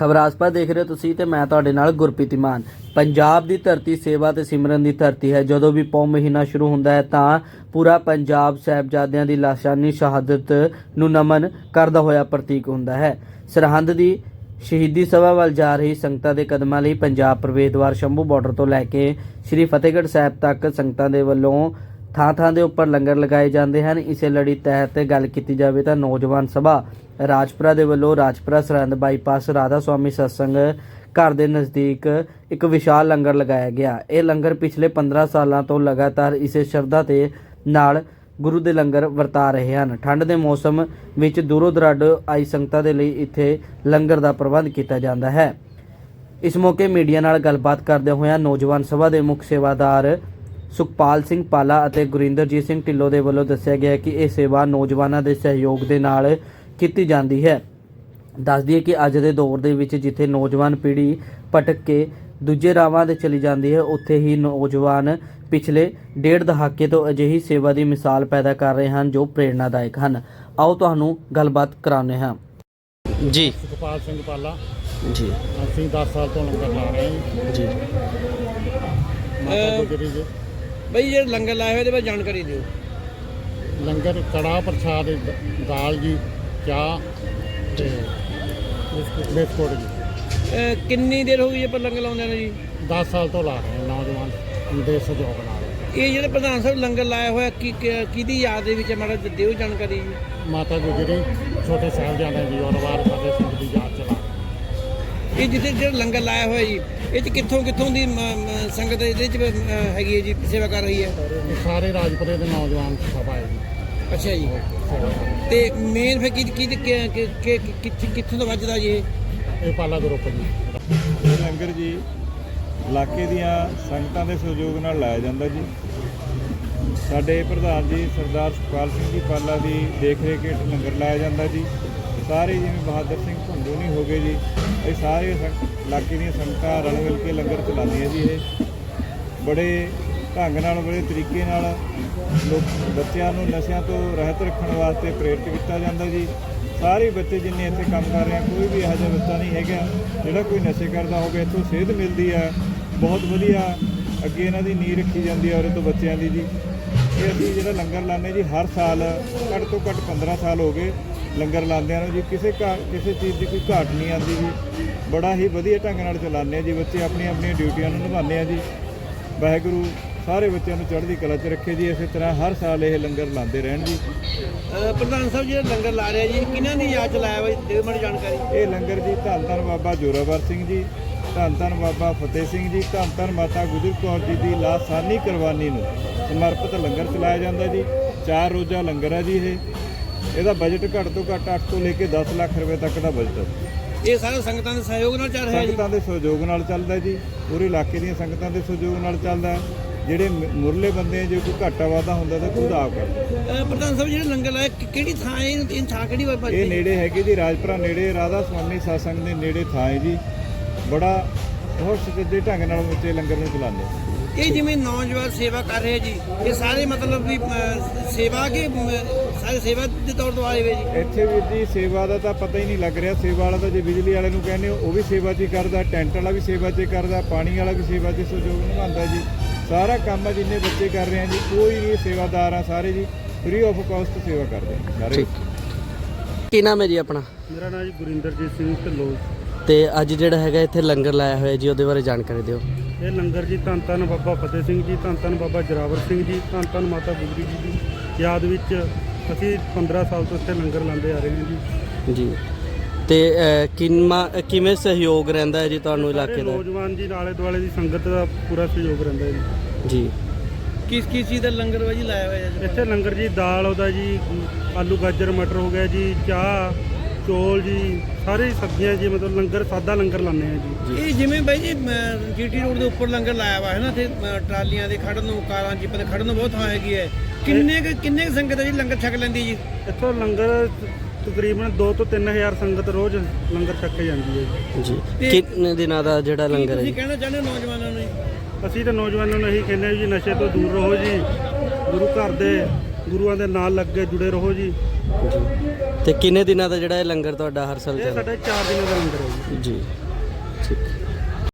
ਖਬਰਾਸਪਾ ਦੇਖ ਰਹੇ ਹੋ ਤੁਸੀਂ ਤੇ ਮੈਂ ਤੁਹਾਡੇ ਨਾਲ ਗੁਰਪ੍ਰੀਤ ਮਾਨ। ਪੰਜਾਬ ਦੀ ਧਰਤੀ ਸੇਵਾ ਤੇ ਸਿਮਰਨ ਦੀ ਧਰਤੀ ਹੈ। ਜਦੋਂ ਵੀ ਪੌ ਮਹੀਨਾ ਸ਼ੁਰੂ ਹੁੰਦਾ ਹੈ ਤਾਂ ਪੂਰਾ ਪੰਜਾਬ ਸਾਹਿਬਜ਼ਾਦਿਆਂ ਦੀ ਲਾਸ਼ਾਨੀ ਸ਼ਹਾਦਤ ਨੂੰ ਨਮਨ ਕਰਦਾ ਹੋਇਆ ਪ੍ਰਤੀਕ ਹੁੰਦਾ ਹੈ। ਸਰਹੰਦ ਦੀ ਸ਼ਹੀਦੀ ਸਭਾ ਵੱਲ ਜਾ ਰਹੀ ਸੰਗਤਾਂ ਦੇ ਕਦਮਾਂ ਲਈ ਪੰਜਾਬ ਪ੍ਰਵੇਸ਼ਦਵਾਰ ਸ਼ੰਭੂ ਬਾਰਡਰ ਤੋਂ ਲੈ ਕੇ ਸ੍ਰੀ ਫਤਿਹਗੜ੍ਹ ਸਾਹਿਬ ਤੱਕ ਸੰਗਤਾਂ ਦੇ ਵੱਲੋਂ ਥਾਂ ਥਾਂ ਦੇ ਉੱਪਰ ਲੰਗਰ ਲਗਾਏ ਜਾਂਦੇ ਹਨ। ਇਸੇ ਲੜੀ ਤਹਿਤ ਗੱਲ ਕੀਤੀ ਜਾਵੇ ਤਾਂ ਨੌਜਵਾਨ ਸਭਾ ਰਾਜਪੁਰਾ ਦੇ ਵੱਲੋਂ ਰਾਜਪੁਰਾ ਸਰਹੰਦ ਬਾਈਪਾਸ ਰਾਧਾ ਸੁਆਮੀ ਸਤਸੰਗ ਘਰ ਦੇ ਨਜ਼ਦੀਕ ਇੱਕ ਵਿਸ਼ਾਲ ਲੰਗਰ ਲਗਾਇਆ ਗਿਆ। ਇਹ ਲੰਗਰ ਪਿਛਲੇ 15 ਸਾਲਾਂ ਤੋਂ ਲਗਾਤਾਰ ਇਸੇ ਸ਼ਰਧਾ ਤੇ ਨਾਲ ਗੁਰੂ ਦੇ ਲੰਗਰ ਵਰਤਾ ਰਹੇ ਹਨ। ਠੰਡ ਦੇ ਮੌਸਮ ਵਿੱਚ ਦੂਰੋਂ ਦਰਾਡ ਆਈ ਸੰਗਤਾਂ ਦੇ ਲਈ ਇੱਥੇ ਲੰਗਰ ਦਾ ਪ੍ਰਬੰਧ ਕੀਤਾ ਜਾਂਦਾ ਹੈ। ਇਸ ਮੌਕੇ ਮੀਡੀਆ ਨਾਲ ਗੱਲਬਾਤ ਕਰਦੇ ਹੋਇਆਂ ਨੌਜਵਾਨ ਸਭਾ ਦੇ ਮੁੱਖ ਸੇਵਾਦਾਰ ਸੁਖਪਾਲ ਸਿੰਘ ਪਾਲਾ ਅਤੇ ਗੁਰਿੰਦਰਜੀਤ ਸਿੰਘ ਢਿੱਲੋਂ ਦੇ ਵੱਲੋਂ ਦੱਸਿਆ ਗਿਆ ਕਿ ਇਹ ਸੇਵਾ ਨੌਜਵਾਨਾਂ ਦੇ ਸਹਿਯੋਗ ਦੇ ਨਾਲ ਕੀਤੀ ਜਾਂਦੀ ਹੈ। ਦੱਸ ਦਈਏ ਕਿ ਅੱਜ ਦੇ ਦੌਰ ਦੇ ਵਿੱਚ ਜਿੱਥੇ ਨੌਜਵਾਨ ਪੀੜ੍ਹੀ ਭਟਕ ਕੇ ਦੂਜੇ ਰਾਵਾਂ ਤੇ ਚਲੀ ਜਾਂਦੀ ਹੈ ਉੱਥੇ ਹੀ ਨੌਜਵਾਨ ਪਿਛਲੇ ਡੇਢ ਦਹਾਕੇ ਤੋਂ ਅਜਿਹੀ ਸੇਵਾ ਦੀ ਮਿਸਾਲ ਪੈਦਾ ਕਰ ਰਹੇ ਹਨ ਜੋ ਪ੍ਰੇਰਣਾਦਾਇਕ ਹਨ। ਆਓ ਤੁਹਾਨੂੰ ਗੱਲਬਾਤ ਕਰਾਉਂਦੇ ਹਾਂ। ਜੀ। ਸੁਖਪਾਲ ਸਿੰਘ ਪਾਲਾ। ਜੀ। ਅਸੀਂ 10 ਸਾਲ ਤੋਂ ਲੰਗਰ ਲਾ ਰਹੇ ਹਾਂ। ਜੀ। ਮਾਤਾ ਗੁਜਰੀ ਜੀ। ਬਈ ਜਿਹੜੇ ਲੰਗਰ ਲਾਏ ਹੋਏ ਇਹਦੇ ਬਾਰੇ ਜਾਣਕਾਰੀ ਦਿਓ। ਲੰਗਰ ਕੜਾ ਪ੍ਰਸ਼ਾਦ ਦ- ਦਾਲ ਜੀ ਚਾਹ ਤੇ ਬਿਸਕੁਟ ਜੀ। ਅਹ ਕਿੰਨੀ ਦੇਰ ਹੋ ਗਈ ਆਪਾਂ ਲੰਗਰ ਲਾਉਂਦੇ ਨੇ ਜੀ? 10 ਸਾਲ ਤੋਂ ਲਾ ਰਹੇ ਹਾਂ ਨੌਜਵਾਨ ਦੇ ਸਹਿਯੋਗ ਨਾਲ। ਇਹ ਜਿਹੜੇ ਪ੍ਰਧਾਨ ਸਾਹਿਬ ਲੰਗਰ ਲਾਇਆ ਹੋਇਆ ਕੀ ਕੀ- ਕਿਹਦੀ ਯਾਦ ਦੇ ਵਿੱਚ ਹੈ? ਮਾੜਾ ਜਿਹਾ ਦਿਓ ਜਾਣਕਾਰੀ ਜੀ। ਮਾਤਾ ਗੁਜਰੀ ਛੋਟੇ ਸਾਹਿਬਜ਼ਾਦੇ ਜੀ ਔਰ ਵਾਰ ਫਤਿਹ ਸਿੰਘ ਦੀ ਯਾਦ ਚਲਾ ਇਹ ਜਿੱਥੇ ਜਿਹੜਾ ਲੰਗਰ ਲਾਇਆ ਹੋਇਆ ਜੀ ਇਹ ਚ ਕਿੱਥੋਂ ਕਿੱਥੋਂ ਦੀ ਮ- ਮ- ਸੰਗਤ ਇਹਦੇ ਚ ਹੈਗੀ ਹੈ ਜੀ ਸੇਵਾ ਕਰ ਰਹੀ ਹੈ? ਇਹ ਸਾਰੇ ਰਾਜਪੁਰੇ ਦੇ ਨੌਜਵਾਨ ਸਭਾ ਹੈ ਜੀ। ਅੱਛਾ ਜੀ। ਤੇ ਮੇਨ ਫਿਰ ਕੀ ਕੀ ਕਿ- ਕਿ- ਕਿੱਥੇ- ਕਿੱਥੋਂ ਤੋਂ ਵੱਜਦਾ ਜੀ ਇਹ? ਇਹ ਪਾਲਾ ਗਰੁੱਪ ਜੀ। ਇਹ ਲੰਗਰ ਜੀ ਇਲਾਕੇ ਦੀਆਂ ਸੰਗਤਾਂ ਦੇ ਸਹਿਯੋਗ ਨਾਲ ਲਾਇਆ ਜਾਂਦਾ ਜੀ। ਸਾਡੇ ਪ੍ਰਧਾਨ ਜੀ ਸਰਦਾਰ ਸੁਖਪਾਲ ਸਿੰਘ ਜੀ ਪਾਲਾ ਦੀ ਦੇਖ ਰੇਖ ਹੇਠ ਲੰਗਰ ਲਾਇਆ ਜਾਂਦਾ ਜੀ। ਸਾਰੇ ਜਿਵੇਂ ਬਹਾਦਰ ਸਿੰਘ ਭੰਡੂ ਨਹੀਂ ਹੋ ਗਏ ਜੀ, ਇਹ ਸਾਰੇ ਸੰਗ- ਇਲਾਕੇ ਦੀਆਂ ਸੰਗਤਾਂ ਰਲ ਮਿਲ ਕੇ ਲੰਗਰ ਚਲਾਉਂਦੀਆਂ ਜੀ ਇਹ। ਬੜੇ ਢੰਗ ਨਾਲ, ਬੜੇ ਤਰੀਕੇ ਨਾਲ ਲੋਕ, ਬੱਚਿਆਂ ਨੂੰ ਨਸ਼ਿਆਂ ਤੋਂ ਰਹਿਤ ਰੱਖਣ ਵਾਸਤੇ ਪ੍ਰੇਰਿਤ ਕੀਤਾ ਜਾਂਦਾ ਜੀ। ਸਾਰੇ ਬੱਚੇ ਜਿੰਨੇ ਇੱਥੇ ਕੰਮ ਕਰ ਰਹੇ ਆ, ਕੋਈ ਵੀ ਇਹੋ ਜਿਹਾ ਬੱਚਾ ਨਹੀਂ ਹੈਗਾ। ਜਿਹੜਾ ਕੋਈ ਨਸ਼ੇ ਕਰਦਾ ਹੋਵੇ, ਇੱਥੋਂ ਸੇਧ ਮਿਲਦੀ ਆ। ਬਹੁਤ ਵਧੀਆ ਅੱਗੇ ਇਹਨਾਂ ਦੀ ਨੀਂਹ ਰੱਖੀ ਜਾਂਦੀ ਹੈ ਔਰ ਇਹ ਤੋਂ ਬੱਚਿਆਂ ਦੀ ਜੀ। ਇਹ ਅਸੀਂ ਜਿਹੜਾ ਲੰਗਰ ਲਾਉਂਦੇ ਜੀ, ਹਰ ਸਾਲ, ਘੱਟ ਤੋਂ ਘੱਟ 15 ਸਾਲ ਹੋ ਗਏ। ਲੰਗਰ ਲਾਉਂਦਿਆਂ ਨੂੰ ਜੀ ਕਿਸੇ ਘਾ- ਕਿਸੇ ਚੀਜ਼ ਦੀ ਕੋਈ ਘਾਟ ਨਹੀਂ ਆਉਂਦੀ ਜੀ। ਬੜਾ ਹੀ ਵਧੀਆ ਢੰਗ ਨਾਲ ਚਲਾਉਂਦੇ ਆ ਜੀ ਬੱਚੇ ਆਪਣੀਆਂ ਆਪਣੀਆਂ ਡਿਊਟੀਆਂ ਨੂੰ ਨਿਭਾਉਂਦੇ ਆ ਜੀ। ਵਾਹਿਗੁਰੂ ਸਾਰੇ ਬੱਚਿਆਂ ਨੂੰ ਚੜ੍ਹਦੀ ਕਲਾ 'ਚ ਰੱਖੇ ਜੀ ਇਸੇ ਤਰ੍ਹਾਂ ਹਰ ਸਾਲ ਇਹ ਲੰਗਰ ਲਾਉਂਦੇ ਰਹਿਣ ਜੀ। ਪ੍ਰਧਾਨ ਸਾਹਿਬ ਜਿਹੜਾ ਲੰਗਰ ਲਾ ਰਿਹਾ ਜੀ ਕਿਹਨਾਂ ਦੀ ਯਾਦ ਚ ਲਾਇਆ ਹੋਇਆ ਦਿਓ ਮੈਨੂੰ ਜਾਣਕਾਰੀ। ਇਹ ਲੰਗਰ ਜੀ ਧੰਨ ਧੰਨ ਬਾਬਾ ਜੋਰਾਵਰ ਸਿੰਘ ਜੀ ਧੰਨ ਧੰਨ ਬਾਬਾ ਫਤਿਹ ਸਿੰਘ ਜੀ ਧੰਨ ਧੰਨ ਮਾਤਾ ਗੁਜਰ ਕੌਰ ਜੀ ਦੀ ਲਾਸਾਨੀ ਕੁਰਬਾਨੀ ਨੂੰ ਸਮਰਪਿਤ ਲੰਗਰ ਚਲਾਇਆ ਜਾਂਦਾ ਜੀ। ਚਾਰ ਰੋਜ਼ਾ ਲੰਗਰ ਹੈ ਜੀ ਇਹ। ਇਹਦਾ ਬਜਟ ਘੱਟ ਤੋਂ ਘੱਟ 8 ਤੋਂ ਲੈ ਕੇ 10 ਲੱਖ ਰੁਪਏ ਤੱਕ ਦਾ ਬਜਟ ਹੈ ਇਹ ਸਾਰੇ ਸੰਗਤਾਂ ਦੇ ਸਹਿਯੋਗ ਨਾਲ ਚੱਲ ਰਿਹਾ ਜੀ। ਸੰਗਤਾਂ ਦੇ ਸਹਿਯੋਗ ਨਾਲ ਚੱਲਦਾ ਜੀ। ਪੂਰੇ ਇਲਾਕੇ ਦੀਆਂ ਸੰਗਤਾਂ ਦੇ ਸਹਿਯੋਗ ਨਾਲ ਚੱਲਦਾ ਹੈ। ਜਿਹੜੇ ਮੁਰਲੇ ਬੰਦੇ ਆ, ਜੇ ਕੋਈ ਘਾਟਾ ਵਾਧਾ ਹੁੰਦਾ ਤਾਂ ਖੁਦ ਆਪ ਕਰਦੇ ਅਹ, ਪ੍ਰਧਾਨ ਸਾਹਿਬ ਜਿਹੜਾ ਲੰਗਰ ਲਾਇਆ ਕਿ- ਕਿਹੜੀ ਥਾਂ ਹੈ? ਇਹ ਇਹ ਥਾਂ ਕਿਹੜੀ ਬਾਬਾ ਇਹ ਨੇੜੇ ਹੈਗੇ ਜੀ ਰਾਜਪੁਰਾ ਨੇੜੇ ਰਾਧਾ ਸਵਾਮੀ ਸਾਸੰਗ ਦੇ ਨੇੜੇ ਥਾਂ ਹੈ ਜੀ। ਬੜਾ ਬਹੁਤ ਸਿੱਧੇ ਢੰਗ ਨਾਲ ਬੱਚੇ ਲੰਗਰ ਨੂੰ ਚਲਾਉਂਦੇ ਇਹ ਜਿਵੇਂ ਨੌਜਵਾਨ ਸੇਵਾ ਕਰ ਰਹੇ ਜੀ ਇਹ ਸਾਰੇ ਮਤਲਬ ਵੀ ਅਹ, ਸੇਵਾ ਕੇ ਸਾਰੇ ਸੇਵਾ ਦੇ ਤੌਰ ਤੋਂ ਆਏ ਹੋਏ ਜੀ। ਇੱਥੇ ਵੀ ਜੀ ਸੇਵਾ ਦਾ ਤਾਂ ਪਤਾ ਹੀ ਨਹੀਂ ਲੱਗ ਰਿਹਾ ਸੇਵਾ ਵਾਲਾ ਤਾਂ ਜੇ ਬਿਜਲੀ ਵਾਲੇ ਨੂੰ ਕਹਿੰਦੇ ਹੋ ਉਹ ਵੀ ਸੇਵਾ 'ਚ ਹੀ ਕਰਦਾ ਟੈਂਟ ਵਾਲਾ ਵੀ ਸੇਵਾ 'ਚ ਹੀ ਕਰਦਾ ਪਾਣੀ ਵਾਲਾ ਵੀ ਸੇਵਾ 'ਚ ਸਹਿਯੋਗ ਨਿਭਾਉਂਦਾ ਜੀ। ਸਾਰਾ ਕੰਮ ਆ ਜਿੰਨੇ ਬੱਚੇ ਕਰ ਰਹੇ ਆ ਜੀ ਕੋਈ ਵੀ ਸੇਵਾਦਾਰ ਆ ਸਾਰੇ ਜੀ ਫ੍ਰੀ ਆਫ ਕਾਸਟ ਸੇਵਾ ਕਰਦੇ ਆ ਸਾਰੇ। ਕੀ ਨਾਮ ਹੈ ਜੀ ਆਪਣਾ? ਮੇਰਾ ਨਾਮ ਜੀ ਗੁਰਿੰਦਰਜੀਤ ਸਿੰਘ ਢਿੱਲੋਂ। ਤੇ ਅੱਜ ਜਿਹੜਾ ਹੈਗਾ ਇੱਥੇ ਲੰਗਰ ਲਾਇਆ ਹੋਇਆ ਜੀ ਉਹਦੇ ਬਾਰੇ ਜਾਣਕਾਰੀ ਦਿਓ। ਇਹ ਲੰਗਰ ਜੀ ਧੰਨ ਧੰਨ ਬਾਬਾ ਫਤਿਹ ਸਿੰਘ ਜੀ ਧੰਨ ਧੰਨ ਬਾਬਾ ਜਰਾਵਰ ਸਿੰਘ ਜੀ ਧੰਨ ਧੰਨ ਮਾਤਾ ਗੁਜਰੀ ਜੀ ਦੀ ਯਾਦ ਵਿੱਚ ਅਸੀਂ 15 ਸਾਲ ਤੋਂ ਇੱਥੇ ਲੰਗਰ ਲਾਉਂਦੇ ਆ ਰਹੇ ਹਾਂ ਜੀ। ਜੀ। ਤੇ ਕਿੰਨਾ ਕਿਵੇਂ ਸਹਿਯੋਗ ਰਹਿੰਦਾ ਹੈ ਜੀ ਤੁਹਾਨੂੰ ਇਲਾਕੇ ਦਾ? ਨੌਜਵਾਨ ਜੀ ਨਾਲੇ ਦੁਆਲੇ ਦੀ ਸੰਗਤ ਦਾ ਪੂਰਾ ਸਹਿਯੋਗ ਰਹਿੰਦਾ ਹੈ ਜੀ। ਜੀ। ਕਿਸ ਕਿਸ ਚੀਜ਼ ਦਾ ਲੰਗਰ ਵਾ ਜੀ ਲਾਇਆ ਹੋਇਆ ਜੀ? ਇੱਥੇ ਲੰਗਰ ਜੀ ਦਾਲ ਉਹਦਾ ਜੀ ਆਲੂ ਗਾਜਰ ਮਟਰ ਹੋ ਗਿਆ ਜੀ ਚਾਹ ਚੋਲ ਜੀ ਸਾਰੇ ਸਬਜ਼ੀਆਂ ਜੀ ਮਤਲਬ ਲੰਗਰ ਸਾਦਾ ਲੰਗਰ ਲਾਉਂਦੇ ਆ ਜੀ। ਇਹ ਜਿਵੇਂ ਬਾਈ ਜੀ ਜੀਟੀ ਰੋਡ ਦੇ ਉੱਪਰ ਲੰਗਰ ਲਾਇਆ ਹੋਇਆ ਹੈ ਨਾ ਤੇ ਟਰਾਲੀਆਂ ਦੇ ਖੜਨ ਨੂੰ ਕਾਰਾਂ ਜੀਪਾਂ ਦੇ ਖੜਨ ਨੂੰ ਬਹੁਤ ਥਾਂ ਹੈਗੀ ਹੈ। ਕਿੰਨੇ ਕੁ- ਕਿੰਨੇ ਕੁ ਸੰਗਤ ਹੈ ਜੀ ਲੰਗਰ ਛਕ ਲੈਂਦੀ ਜੀ? ਇੱਥੋਂ ਲੰਗਰ ਤਕਰੀਬਨ 2 ਤੋਂ 3000 ਸੰਗਤ ਰੋਜ਼ ਲੰਗਰ ਛਕ ਕੇ ਜਾਂਦੀ ਹੈ ਜੀ। ਜੀ। ਕਿੰਨੇ ਦਿਨਾਂ ਦਾ ਜਿਹੜਾ ਕੀ ਲੰਗਰ ਹੈ ਤੁਸੀਂ ਜੀ? ਕਹਿਣਾ ਚਾਹੁੰਦੇ ਹੋ ਨੌਜਵਾਨਾਂ ਨੂੰ ਜੀ? ਅਸੀਂ ਤਾਂ ਨੌਜਵਾਨਾਂ ਨੂੰ ਇਹੀ ਕਹਿੰਦੇ ਹਾਂ ਜੀ ਨਸ਼ੇ ਤੋਂ ਦੂਰ ਰਹੋ ਜੀ। ਗੁਰੂ ਘਰ ਦੇ ਗੁਰੂਆਂ ਦੇ ਨਾਲ ਲੱਗ ਕੇ ਜੁੜੇ ਰਹੋ ਜੀ। ਤੇ ਕਿੰਨੇ ਦਿਨਾਂ ਦਾ ਜਿਹੜਾ ਇਹ ਲੰਗਰ ਤੁਹਾਡਾ ਹਰ ਸਾਲ ਇਹ ਚੱਲਦਾ? ਸਾਡਾ 4 ਦਿਨਾਂ ਦਾ ਲੰਗਰ ਹੈ ਜੀ।